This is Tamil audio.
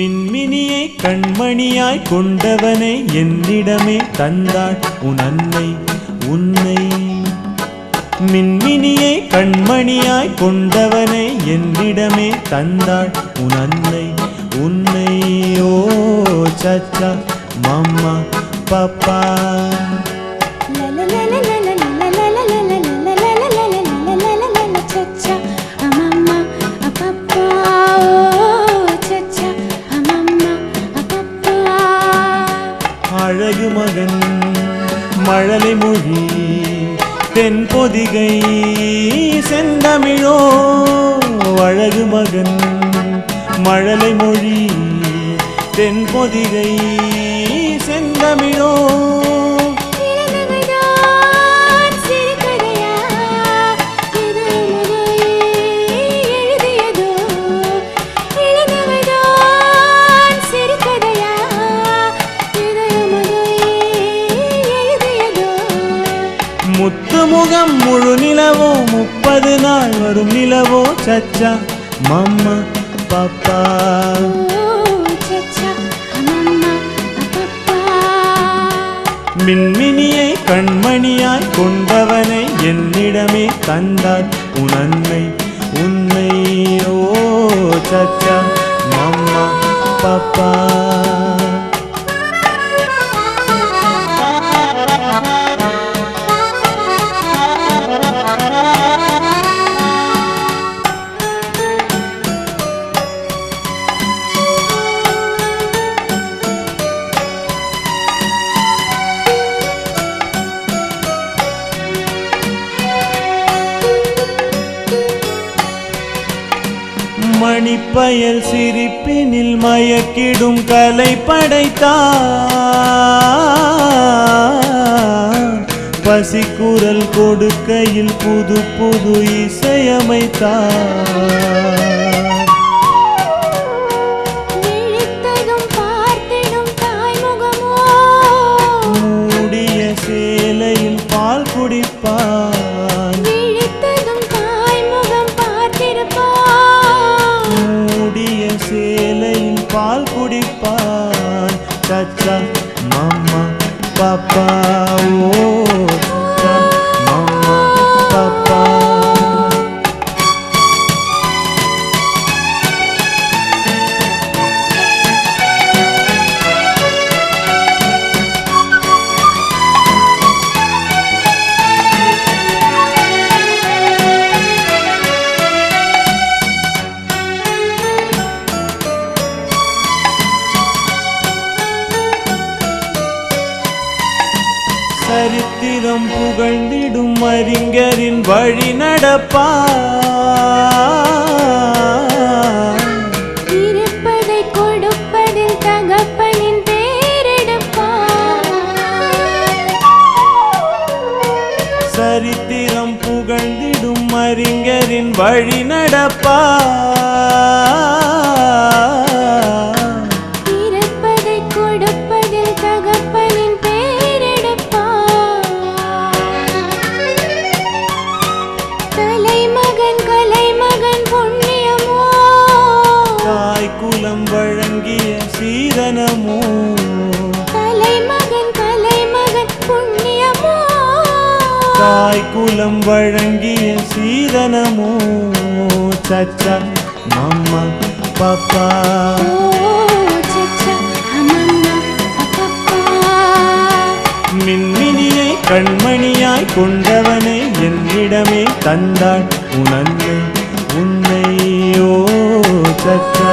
மின்மினியை கண்மணியாய் கொண்டவனை என்னிடமே தந்தாள் உன் அன்னை உன்னை. மின்மினியை கண்மணியாய் கொண்டவனை என்னிடமே தந்தாள் உன் அன்னை உன்னை. ஓ சச்சா மம்மா பப்பா. அழகு மகன் மழலை மொழி தென் பொதிகை செந்தமிழோ அழகு மகன் மழலை மொழி தென் பொதிகை. முத்து முகம் முழு நிலவோ முப்பது நாள் வரும் நிலவோ சச்சா மம்மா பாப்பா. மின்மினியை கண்மணியாய் கொண்டவனை என்னிடமே தந்தார். உன் உண்மை ஓ சச்சா மம்மா பாப்பா. மணிப்பயல் சிரிப்பினில் மயக்கிடும் கலை படைத்தார். பசிக்குரல் கொடுக்கையில் புது புது இசையமைத்தார். மூடிய சேலையில் பால் குடிப்பார். பால் குடிப்பான். சச்சா மாமா பாப்பா. சரித்திரம் புகழ்ந்திடும் அறிஞரின் வழி நடப்பா. இருப்பதை கொடுப்பதில் தகப்பனின் பேரெடுப்பார் சரித்திரம் புகழ்ந்திடும் அறிஞரின் வழி நடப்பா. சீதனமோ கலைமகன் கலைமகன் புண்ணியமோ? தாய் குலம் வழங்கிய சீதனமோ? சச்சா மம்மா பாப்பா. மின்மினியை கண்மணியாய் கொண்டவனை என்னிடமே தந்தாள் உனன்னை உன்னை. ஓ சச்சா.